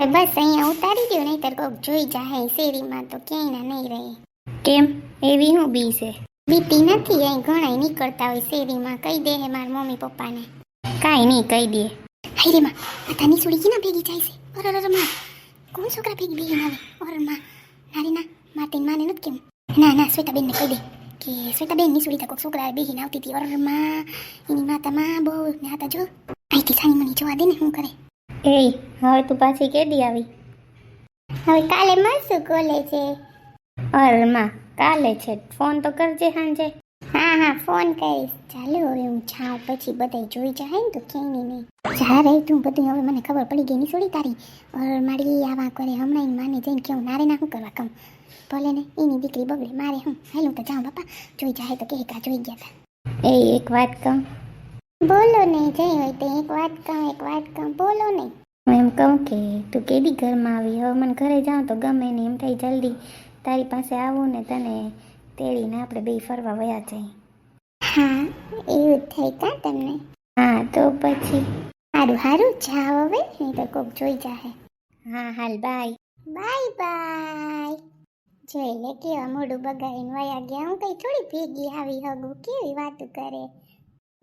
હવે બસ અહીંયા ઉતારી દો નહીતર કોક જોઈ જાય શેરીમાં તો ક્યાંય ના નહીં રહે. કેમ? એવી હું બી છે? બીતી નથી અહીં ઘણાય નીકળતા હોય શેરીમાં કહી દે હે મારા મમ્મી પપ્પાને. કાંઈ નહીં કહી દે. હાય રે માં તાની સુડી કીના ભેગી જાય છે? અરે અરે માં કોણ છોકરા ભેગી ભેગી આવે? અરે માં નારી ના માતે માને નથી કેમ? ના ના શ્વેતાબેનને કહી દે કે શ્વેતાબેનની સુડી તો કોક છોકરા બેહીને આવતી હતી. અરે માં એની માતા માં બહુ ને આ તો જો. અહીંથી સાની મને જોવા દે ને શું કરે. એ હવે તું પાછી કેદી આવી? હવે કાલે મળશું કોલેજે. અરે માં કાલે છે. ફોન તો કરજે સાંજે. હા હા ફોન કરીશ. ચાલો હવે હું જાઉં. પછી બધાય જોઈ જાય ને તો ક્યાંય નહીં જા રહી તું બધું હવે મને ખબર પડી ગઈ. ની છોડી તારી. ઓર મારી આવા કરે હમણાં માને જઈને કેવું નારે ના શું કરવા કમ ભલે ને એની દીકરી બગડે. મારે હું? હેલું તો જાઉં બાપા. જોઈ જાય તો કે કા જોઈ ગયા હતા એ એક વાત કહું. બોલો નહીં જઈ હોય તો એક વાત કહું એક વાત કહું બોલો નહીં. હું એમ કહું કે તું કેદી ઘરમાં આવી? હવે મને ઘરે જાઉં તો ગમે નહીં એમ થાય જલ્દી. તારી પાસે આવું ને તને તેડીને આપણે બે ફરવા વયા જઈ હા એવું થાય કા તમને? હા તો પછી? સારું સારું જાઓ હવે નહીં તો કોક જોઈ જાહે. હા હાલ બાય. Bye bye. જોઈ લે કેવા મોઢું બગાડીને વયા ગયા. હું કઈ થોડી ભેગી આવી હગું કેવી વાતો કરે?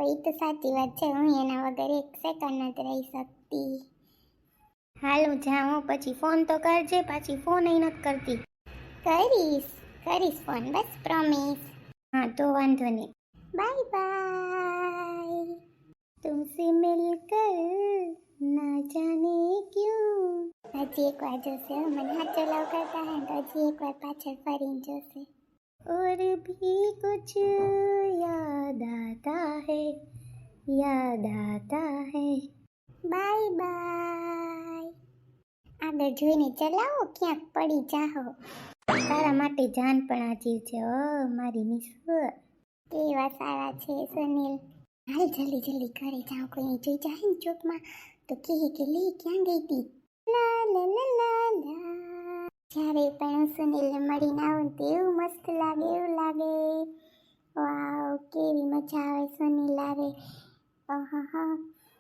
એ તો સાચી વાત છે હું એના વગર એક સેકન્ડ નથી રહી શકતી હાલ હું જાઉં પછી ફોન તો કરજે પાછી ફોન એ નથી કરતી કરીશ કરીશ ફોન બસ પ્રોમિસ હા તો વાંધો નહીં બાય બાય તુમસે મિલકર ના જાને ક્યું હજી એકવાર જોશે મને હાથ ચલાવ કરતા હે તો હજી એકવાર પાછળ ફરીને જોશે और भी कुछ याद आता है याद आता है બાય બાય આગળ જોઈને ચલાવો ક્યાંક પડી જાહો તારા માટે જાન પણ આજીવ છે ઓ મારી નિશુ કેવા સારા છે સુનિલ હાલ જલ્દી જલ્દી ઘરે જાઓ કોઈ અહીં જોઈ જાય ને ચોકમાં તો કહે કે લે ક્યાં ગઈ હતી લા લા લા લા લા જ્યારે પણ હું સુનિલને મળીને આવું તેવું મસ્ત લાગે, એવું લાગે. વાવ, કેવી મજા આવે સુનિલ આવે. હા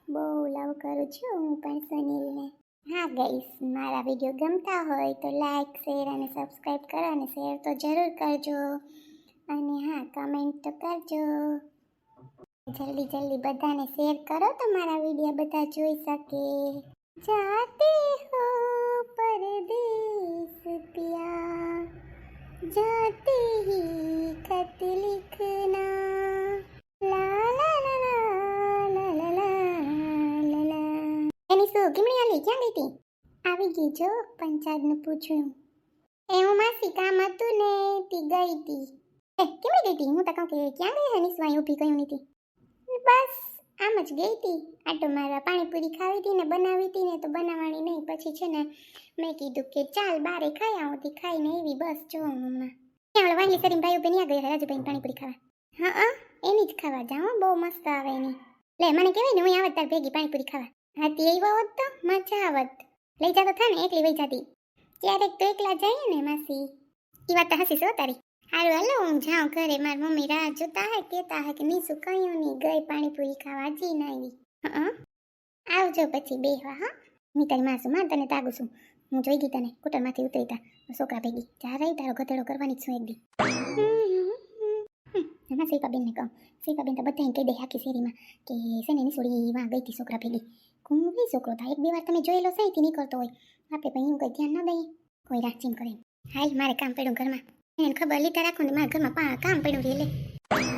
બહુ લવ કરું છું હું પણ સુનિલને. હા ગઈશ મારા વીડિયો ગમતા હોય તો લાઈક શેર અને સબસ્ક્રાઈબ કરો અને શેર તો જરૂર કરજો. અને હા કમેન્ટ તો કરજો. જલ્દી જલ્દી બધાને શેર કરો તો મારા વીડિયો બધા જોઈ શકે. જાતે હો પરદેસ પિયા जाते ही खत लिखना। લા લા લા એની શું ગીમડી આલી ક્યાં ગઈ હતી? આવી ગઈ જો પંચાયતનું પૂછ્યું. એ હું માસી કામ હતું ને, તી ગઈ હતી એ, કેમ ગઈ હતી હું તો કહું કે, ક્યાં ગઈ હે નિસ્વાઈ ઊભી કયું નથી બસ આમ જ ગઈ હતી આટો મારવા પાણીપુરી ખાવી હતી ને બનાવી હતી ને તો બનાવવાની નહીં. પછી છે ને મેં કીધું કે ચાલ બારે ખાઈ આવું તી, ખાઈને એવી બસ. જો હું ત્યાં વાહલી કરીને ભાઈ બેન ગયા રાજુભાઈ પાણીપુરી ખાવા. હા એની જ ખાવા જાઉં બહુ મસ્ત આવે એની. લે, મને કહેવાય ને હું આવત તાર ભેગી પાણીપુરી ખાવા. હા તે આવ્યા હોત તો મજા આવત. લઈ જાતો થા ને એકલી વહી જતી. ક્યારેક તો એકલા જઈએ ને માસી. એ વાત હસી શું તારી. હારું, હાલો, હું જાઉં ઘરે. મારી મમ્મી રાહ જોતા હે કહેતા હે કે, નીસુ, કયું નહીં? ગઈ પાણીપુરી ખાવા જઈ ના આવી. આવજો પછી બેહવા, હા. હું તારી માસુ માર તને તાગું છું. હું જોઈ ગઈ તને, કુટરમાંથી ઉતરીતા છોકરા ભેગી. જા રહી, તારો ગધેડો કરવાની જ છું એક દી. એમાં શિલ્પાબેનને કહું. શિલ્પાબેન તો બધાને કહી દે આખી શેરીમાં કે, છે ને એની છોડી વાં ગઈ હતી છોકરા ભેગી. કુંભી છોકરો થાય. એક, બે વાર તમે જોયેલો સહીથી નીકળતો હોય. આપણે પછી હું કંઈ ધ્યાન ન દઈએ. કોઈ રાખચીમ કરે હાલ, મારે કામ પડ્યું ઘરમાં. એને ખબર લીધા રાખું ને મારા ઘરમાં પા કામ પડ્યું રે લે.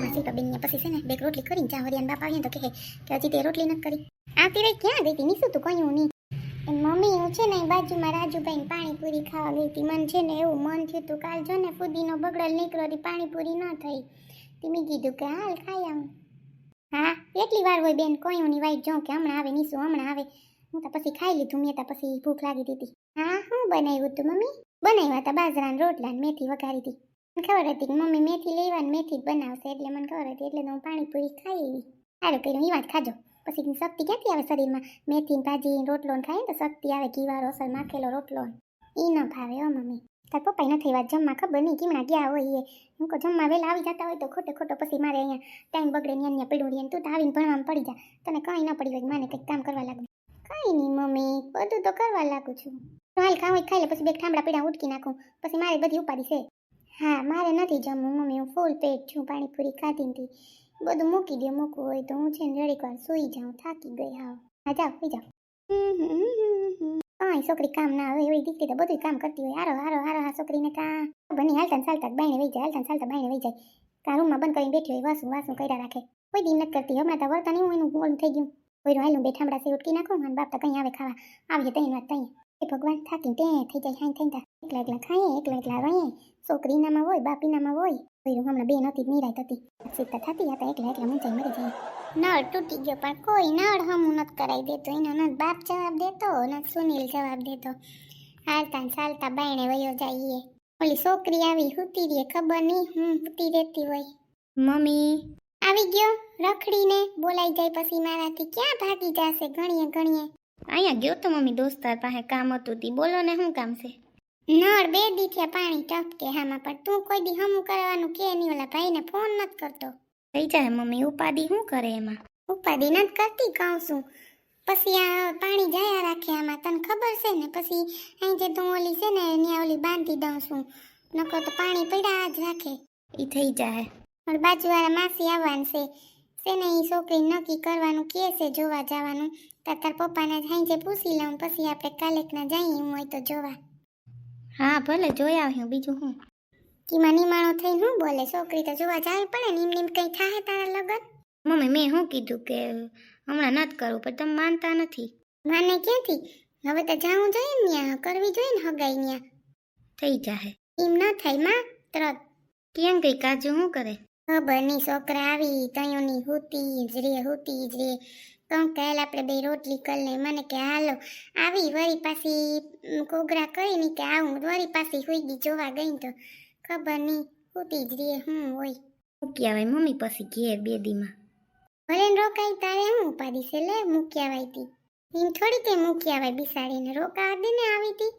માસી બેન પછી છે ને બેક રોટલી કરીને જ્યાં હરિયાન બાપા આવીને તો કહે, કે હજી તે રોટલી નથી કરી. આવતી રહી ક્યાં ગઈ હતી? નીસું તું કહ્યું નહીં. મમ્મી, હું છે ને બાજુમાં રાજુભાઈ પાણીપુરી ખાવા ગઈ હતી. મને છે ને એવું મન થયું તું, કાલ જો ને ફૂદીનો બગડેલ નીકળ્યો હતી પાણીપુરી ન થઈ. તે મેં કીધું કે હાલ ખાઈ આવું. હા, એટલી વાર હોય બેન, કોઈ હું વાઈટ જોઉં કે હમણાં આવે નીસું હમણાં આવે. હું તો પછી ખાઈ લીધું, મેં તો પછી ભૂખ લાગી દીધી. હા, હું બનાવ્યું હતું મમ્મી? બનાવ્યા હતા બાજરાના રોટલા મેથી વઘારી હતી મને ખબર હતી કે મમ્મી મેથી લેવા મેથી જ બનાવશે એટલે મને ખબર હતી, એટલે તો હું પાણીપુરી ખાઈ એવી સારું કર્યું એ વાત ખાજો. પછી શક્તિ ક્યાંથી આવે શરીરમાં? મેથી ભાજી રોટલો ને તો શક્તિ આવે, ઘીવાળો અસર, માખેલો રોટલો એ ન ભાવે હો મમ્મી. તાર પપ્પાએ નથી વાત જમવા ખબર નહીં કેમણા ગયા હોય એ. હું કહું, જમવા વહેલા આવી જતા હોય તો ખોટે ખોટો પછી મારે અહીંયા ટાઈમ બગડે ને અહીંયા પીડું રહે તું તો આવીને ભણવામાં પડી જા. તને કંઈ ન પડી હોય માને કંઈક કામ કરવા લાગ્યું કંઈ નહીં મમ્મી, બધું તો કરવા લાગુ છું. હાલ ખાવું ખાઈ લે, પછી બે ઠામડા પીડા ઉટકી નાખું, પછી મારે બધી ઉપાડી છે. હા, મારે નથી જમવું, મમ્મી, હું ફૂલ પેટ છું, પાણીપુરી ખાધી નથી બધું મૂકી દે, મૂકવું હોય તો હું છે ને જરીક વાર સૂઈ જાઉં, થાકી ગઈ હા હા, જાઓ, સુઈ જાઓ. કાંઈ છોકરી કામ ના આવે, એવી દીકરી તો બધું કામ કરતી હોય. હારો હારો હારો, હા, છોકરીને તા. બની, હાલતા ચાલતા બાઈને વહી જાય, હાલતા ચાલતા બાઈને વહી જાય. તાર રૂમમાં બંધ કરીને બેઠી હોય વાસું વાસું કર્યા રાખે. કોઈ દી નથી કરતી, હમણાં તો વર્તન એવું, એનું ઓલું થઈ ગયું. કોઈ હાલું બેઠા હમણાં સે ઉટકી નાખું, અને બાપ તો કઈ આવે ખાવા. આવીએ તઈ વાત તઈ એ ભગવાન થાકી તે થઈ જાય હાઈ થઈ તા. એકલા એકલા ખાઈએ એકલા એકલા રહીએ. છોકરી નામાં હોય બાપીનામાં હોય. ભૈરું હમણાં બે નતી નિરાય થતી. સીતા થતી હતા એકલા એકલા મૂંઝાઈ મરી જાય. નળ તૂટી ગયો પણ કોઈ નળ હમું નથી કરાવી દેતો. એનો ન બાપ જવાબ દેતો ન સુનિલ જવાબ દેતો. હાલતા ચાલતા બાયણે વયો જઈએ. ઓલી છોકરી આવી હુતી રહે ખબર નહીં હું હુતી રહેતી હોય. મમ્મી. આવી ગયો રખડીને બોલાઈ જાય પછી મારાથી. ક્યાં ભાગી જશે ઘણીએ ઘણીએ અહીંયા ગયો તો મમ્મી દોસ્તાર પાસે કામ હતું તી. બોલો ને શું કામ છે? નળ બે દી થયા પાણી ટપકે હામાં પણ તું કોઈ દી હમું કરવાનું કે નહીં. ઓલા ભાઈને ફોન નથી કરતો. થઈ જાય મમ્મી ઉપાધિ શું કરે એમાં? ઉપાધિ નથી કરતી કહું છું. પછી આ પાણી જાયા રાખે આમાં તને ખબર છે ને? પછી અહીં જે તું ઓલી છે ને ત્યાં ઓલી બાંધી દઉં છું. નકર તો પાણી પડ્યા જ રાખે. એ થઈ જાય. પણ બાજુવાળા માસી આવવાનું છે. છે ને એ છોકરી નક્કી કરવાનું કે છે જોવા જવાનું. તાર તાર પપ્પાને જે પૂછી લઉં પછી આપણે કાલેકના જઈએ એમ હોય તો જોવા. હા ભલે જોઈ આવ્યું બીજું હું? કીમાં નિમાણો થઈ શું બોલે છોકરી તો જોવા જાય પડે ને એમ કંઈ થાય તારા લગન? મમ્મી મેં શું કીધું કે હમણાં નથી કરવું પણ તમે માનતા નથી. માને ક્યાંથી? હવે તો જાવું જોઈએ ને ત્યાં કરવી જોઈએ ને હગાઈ ત્યાં થઈ જાય એમ ન થાયમાં તરત. કેમ ગઈ કાજુ શું કરે? ખબર નહીં છોકરા આવી તયોની હુતી જ રે હુતી જ રે કહું કે આપણે બે રોટલી કરી લઈ મને કે હાલો આવી વળી પાછી કોગરા કરીને કે આવું. વળી પાછી સુઈ ગઈ જોવા ગઈ તો ખબર નહીં હુતી જ રે હું હોય. મૂકી આવે મમ્મી પછી ઘેર બે દીમાં. ભલે રોકાઈ તારે હું ઉપાડી છે લે મૂકી આવાય તી. એમ થોડી કે મૂકી આવાય બિસાડીને રોકાવા દે ને આવી તી.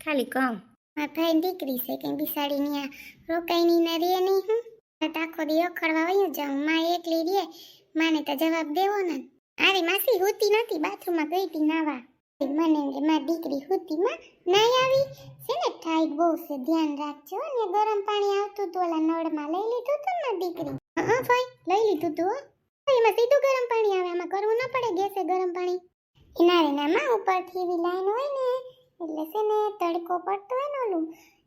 ખાલી કહું મારા ભાઈ દીકરી છે કે બિસાડી આ રોકાઈ ની રે નહીં હું. આખો દી રખડવા વયો જાઉં માં એકલી રે માને તો જવાબ દેવો ને. અરે માસી હોતી નથી બાથરૂમમાં ગઈ હતી નાવા. મને એમ દીકરી હોતીમાં નાઈ આવી. છે ને ટાઈટ બહુ છે, ધ્યાન રાખજો. ને ગરમ પાણી આવતું હતું, ઓલા નળમાં લઈ લીધું તું મારી દીકરી. હા ભાઈ, લઈ લીધું તું એમાં સીધું ગરમ પાણી આવે, આમાં કરવું ન પડે, ગેસે ગરમ પાણી. એના રેનામાં ઉપરથી એવી લાઈન હોય ને, એટલે છે ને તડકો પડતો હોય ને ઓલું,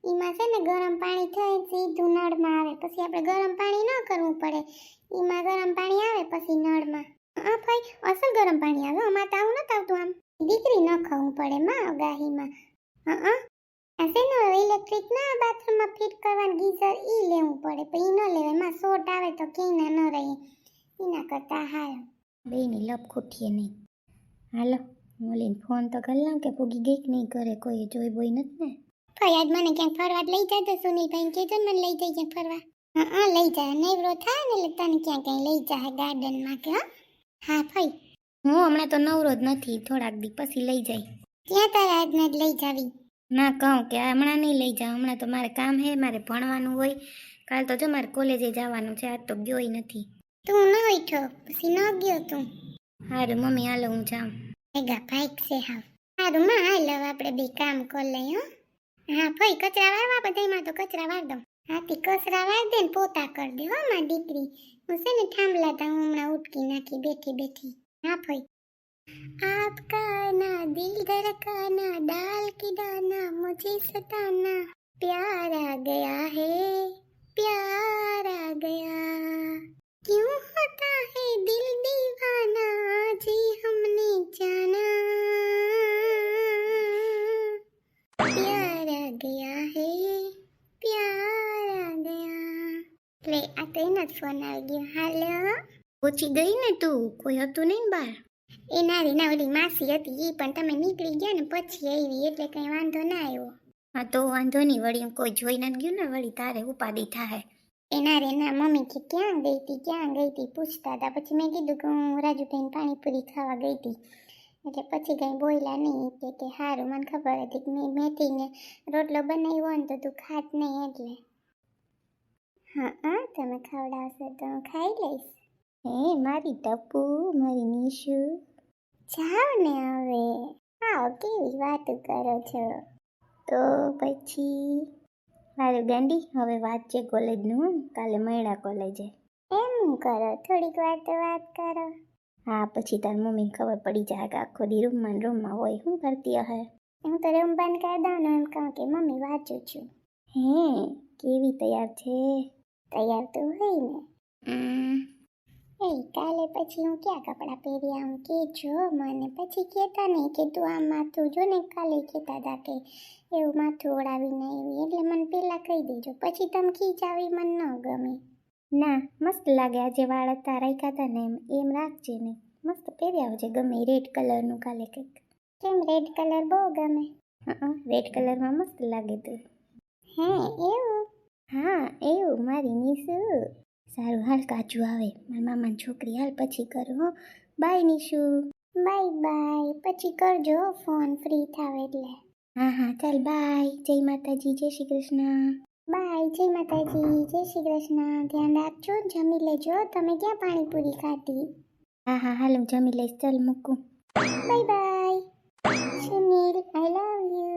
એમાં છે ને ગરમ પાણી થઈ સીધું નળમાં આવે. પછી આપણે ગરમ પાણી ન કરવું પડે. એમાં ગરમ પાણી આવે, પછી નળમાં. હા ભાઈ અસલ ગરમ પાણી આવે અમારે તો આવું નથી આવતું આમ. દીકરી ન ખાવું પડે માં અગાહીમાં હા હા. આ છે ઇલેક્ટ્રિક ના બાથરૂમમાં ફિટ કરવાનું ગીઝર ઈ લેવું પડે પણ ઈ ન લેવાય. એમાં શોર્ટ આવે તો ક્યાંય ના ન રહે. એના કરતા હાલ. બેયની લપ ખૂટીએ નહીં. હાલો મોલીન ફોન તો કરી કે પૂગી ગઈ કે નહીં કરે કોઈ જોઈ બોઈ નથી ને? ભાઈ આજ મને ક્યાંક ફરવા લઈ જાય તો સુનિલભાઈ કહેજો ને મને લઈ જાય ક્યાંક ફરવા. હા લઈ જાય નેવરો થાય ને એટલે તને ક્યાં ક્યાંય લઈ જાય ગાર્ડનમાં કે હા? હા ભાઈ. હું હમણાં તો નવરો જ નથી થોડાક દી પછી લઈ જાય ક્યાં તારા આજના જ લઈ જાવી? ના કહું કે હમણાં નહીં લઈ જાઉં. હમણાં તો મારે કામ હે મારે ભણવાનું હોય. કાલ તો જો મારે કોલેજે જવાનું છે આજ તો ગયોય નથી. તું ન ઉઠ્યો પછી ન ગયો તું. હારું મમ્મી હાલો હું જાઉં. ભેગા ભાઈ છે હા સારું માં હાલ હવે આપણે બે કામ કરી લઈએ હો. હા ભાઈ કચરા વાળવા બધાયમાં તો કચરા વાર દઉં હાથી કચરા વાર દે ને પોતા કરી દે હો માં દીકરી હું છે ને થાંભલા તા હું હમણાં ઉટકી નાખી બેઠી બેઠી હા ભાઈ आपका ना दिल धड़काना डाल की दाना मुझे सताना प्यार आ गया है प्यार आ गया क्यों होता है दिल दीवाना ફોન આવી ગયો. હાલો. પહોંચી ગઈ ને તું? કોઈ હતું નહીં ને બહાર? એ રે ના ઓલી માસી હતી. એ પણ તમે નીકળી ગયા ને પછી આવી એટલે કઈ વાંધો ના આવ્યો. હા તો વાંધો નહીં વળી કોઈ જોઈ નથી ગયું ને વળી તારે ઉપાદી થાય. એના ના રે ના મમ્મી કે ક્યાં ગઈ હતી ક્યાં ગઈ હતી પૂછતા હતા. પછી મેં કીધું કે હું રાજુભાઈને પાણીપુરી ખાવા ગઈ હતી એટલે પછી કંઈ બોલ્યા નહીં. કે કે સારું મને ખબર હતી કે મેં મેથીને રોટલો બનાવ્યો ને તો તું ખાત નહીં એટલે. હા હા તમે ખવડાવશો તો હું ખાઈ લઈશ. હે મારી ટપુ મારી નીશુ. જાઓ ને હવે. આવો કેવી વાતો કરો છો? તો પછી મારું ગાંડી હવે વાત છે કોલેજનું કાલે મળ્યા કોલેજે. એમ કરો થોડીક વાર તો વાત કરો. હા પછી તાર મમ્મીને ખબર પડી જાય કે આખો દી રૂમમાં રૂમમાં હોય શું કરતી હે હું તો રૂમ બંધ કરી દઉં ને એમ કહું કે મમ્મી વાંચું છું. હે કેવી તૈયાર છે? તૈયાર તો હોય ને. એ કાલે પછી હું ક્યાં કપડાં પહેરી આવું કે જો મને પછી કહેતા નહીં કે તું આમ માથું જો ને કાલે કહેતા હતા કે એવું માથું ઓળાવીને આવી. એટલે મને પહેલાં કહી દેજો પછી તમે ખીચાવી મને ન ગમે. ના મસ્ત લાગે આજે વાળ હતા રાખ્યા હતા ને એમ એમ રાખજે ને. મસ્ત પહેરી આવજે ગમે રેડ કલરનું કાલે કંઈક. કેમ રેડ કલર બહુ ગમે? હા રેડ કલરમાં મસ્ત લાગે તું. હે એવું? હા એવું મારી નીસુ સારું હાલ કાજુ આવે. મારા મામાની છોકરી હાલ પછી કરું હો. બાય નીશુ બાય બાય પછી કરજો ફોન. ફ્રી થાવે એટલે. હા હા ચાલ બાય જય માતાજી જય શ્રી કૃષ્ણ. બાય જય માતાજી જય શ્રી કૃષ્ણ. ધ્યાન રાખજો જમી લેજો તમે ક્યાં પાણીપુરી ખાધી? હા હા હાલ હું જમી લઈશ. ચાલ મૂકું. Bye bye Sunil I love you